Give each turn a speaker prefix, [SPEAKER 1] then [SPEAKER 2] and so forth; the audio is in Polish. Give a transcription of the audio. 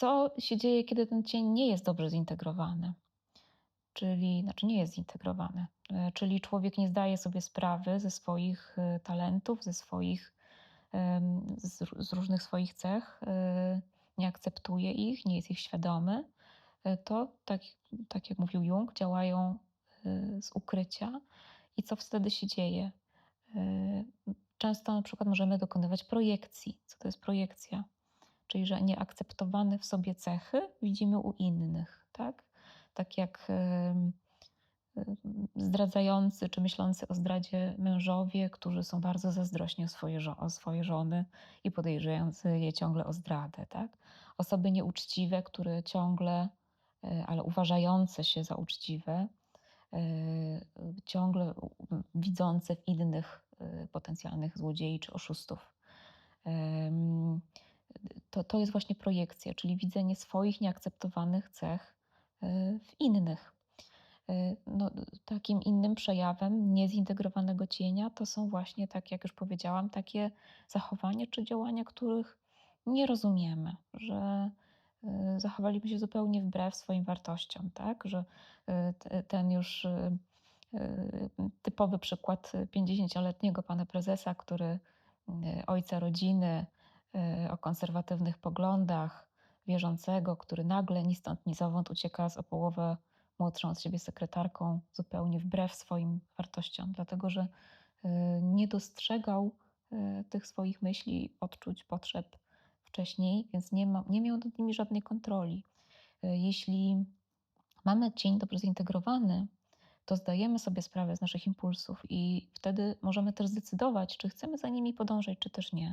[SPEAKER 1] Co się dzieje, kiedy ten cień nie jest dobrze zintegrowany? Czyli, znaczy nie jest zintegrowany, e, czyli człowiek nie zdaje sobie sprawy ze swoich e, talentów, ze swoich, z, ró- z różnych swoich cech, e, nie akceptuje ich, nie jest ich świadomy, to tak, tak jak mówił Jung, działają z ukrycia. I co wtedy się dzieje? Często na przykład możemy dokonywać projekcji. Co to jest projekcja? Czyli, że nieakceptowane w sobie cechy widzimy u innych, tak? Tak jak zdradzający czy myślący o zdradzie mężowie, którzy są bardzo zazdrośni o swoje, o swoje żony i podejrzewający je ciągle o zdradę, tak? Osoby nieuczciwe, które ciągle, e, ale uważające się za uczciwe, e, ciągle widzące w innych e, potencjalnych złodziei czy oszustów. To, to jest właśnie projekcja, czyli widzenie swoich nieakceptowanych cech e, w innych. E, No, takim innym przejawem niezintegrowanego cienia to są właśnie, tak jak już powiedziałam, takie zachowania czy działania, których nie rozumiemy, że e, zachowaliśmy się zupełnie wbrew swoim wartościom, tak? Że te- ten już typowy przykład 50-letniego pana prezesa, który ojca rodziny o konserwatywnych poglądach, wierzącego, który nagle ni stąd, ni zowąd ucieka z o połowę młodszą od siebie sekretarką, zupełnie wbrew swoim wartościom, dlatego że e, nie dostrzegał e, tych swoich myśli, odczuć, potrzeb wcześniej, więc nie, ma, nie miał nad nimi żadnej kontroli. Jeśli mamy cień dobrze zintegrowany, to zdajemy sobie sprawę z naszych impulsów i wtedy możemy też zdecydować, czy chcemy za nimi podążać, czy też nie.